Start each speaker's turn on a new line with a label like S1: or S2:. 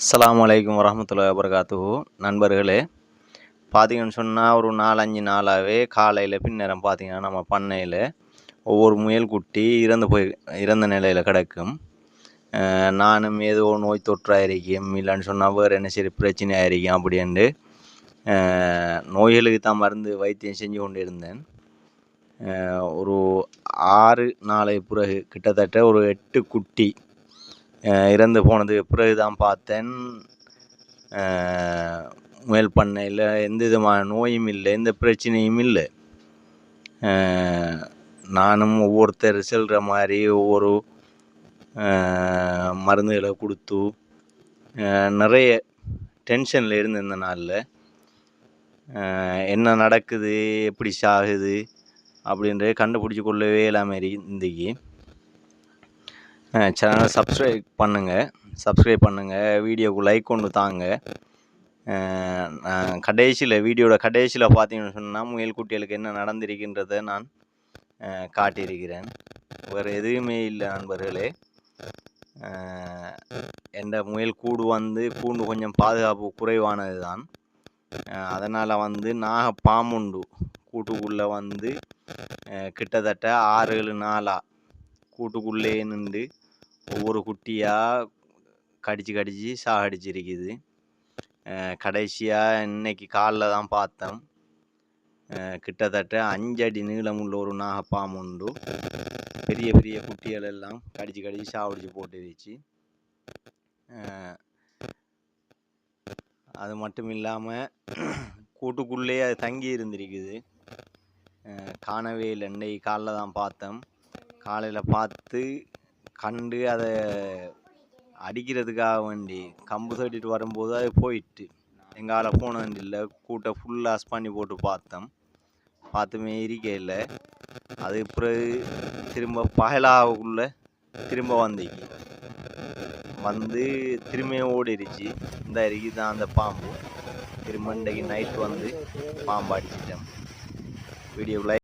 S1: அஸ்லாம் வலைக்கம் வரஹ்மத்துல்லாஹி வபர்காத்து நண்பர்களே பார்த்தீங்கன்னு சொன்னால் ஒரு நாலஞ்சு நாளாகவே காலையில் பின்னேரம் பார்த்தீங்கன்னா நம்ம பண்ணையில் ஒவ்வொரு முயல் குட்டி இறந்து போய் இறந்த நிலையில் கிடக்கும். நானும் ஏதோ நோய் தொற்றாயிருக்கும் இல்லைன்னு சொன்னால் வேறு என்ன சரி பிரச்சனை ஆயிருக்கும் அப்படின்ட்டு நோய்களுக்கு தான் மருந்து வைத்தியம் செஞ்சு கொண்டு இருந்தேன் ஒரு ஆறு நாளை பிறகு கிட்டத்தட்ட ஒரு எட்டு குட்டி இறந்து போனதுக்கு பிறகு தான் பார்த்தேன் முயல் பண்ணையில் எந்த விதமான நோயும் இல்லை எந்த பிரச்சனையும் இல்லை. நானும் ஒவ்வொருத்தர் செல்கிற மாதிரி ஒவ்வொரு மருந்துகளை கொடுத்து நிறைய டென்ஷனில் இருந்த இந்த நாளில் என்ன நடக்குது எப்படி சாகுது அப்படின்றத கண்டுபிடிச்சி கொள்ளவே இல்லாமல் இருந்துக்கு சேனலை சப்ஸ்கிரைப் பண்ணுங்கள் சப்ஸ்கிரைப் பண்ணுங்கள் வீடியோவுக்கு லைக் கொண்டு தாங்க. கடைசியில் வீடியோட கடைசியில் பார்த்தீங்கன்னு சொன்னால் முயல் குட்டிகளுக்கு என்ன நடந்திருக்கின்றதை நான் காட்டியிருக்கிறேன். வேறு எதுவுமே இல்லை நண்பர்களே. எந்த முயல் கூடு வந்து கூண்டு கொஞ்சம் பாதுகாப்பு குறைவானது தான் அதனால் வந்து நாக பாம்புண்டு கூட்டுக்குள்ளே வந்து கிட்டத்தட்ட ஆறு ஏழு நாளாக கூட்டுக்குள்ளே நின்று ஒவ்வொரு குட்டியாக கடிச்சு கடிச்சு சாகடிச்சிருக்குது. கடைசியாக இன்னைக்கு காலில் தான் பார்த்தோம். கிட்டத்தட்ட அஞ்சடி நீளம் உள்ள ஒரு நாகப்பாம்பு உண்டு. பெரிய பெரிய குட்டிகள் எல்லாம் கடிச்சு கடிச்சு சாவடிச்சு போட்டுருச்சு. அது மட்டும் இல்லாமல் கூட்டுக்குள்ளேயே அது தங்கி இருந்திருக்குது. காணவே இல்லை. இன்னைக்கு காலைல தான் பார்த்தோம். காலையில் பார்த்து கண்டு அதை அடிக்கிறதுக்காக வேண்டி கம்பு தட்டிட்டு வரும்போது அது போயிட்டு. எங்கால போனது இல்லை கூட்டை ஃபுல்லாக பண்ணி போட்டு பார்த்தோம். பார்த்துமே இருக்கையில் அது பிறகு திரும்ப பகலாவுக்குள்ளே திரும்ப வந்துச்சு வந்து திரும்பியும் ஓடிடுச்சு. இந்த அருகி தான் அந்த பாம்பு. திரும்ப இன்றைக்கு நைட் வந்து பாம்பு அடிச்சிட்டேன் வீடியோ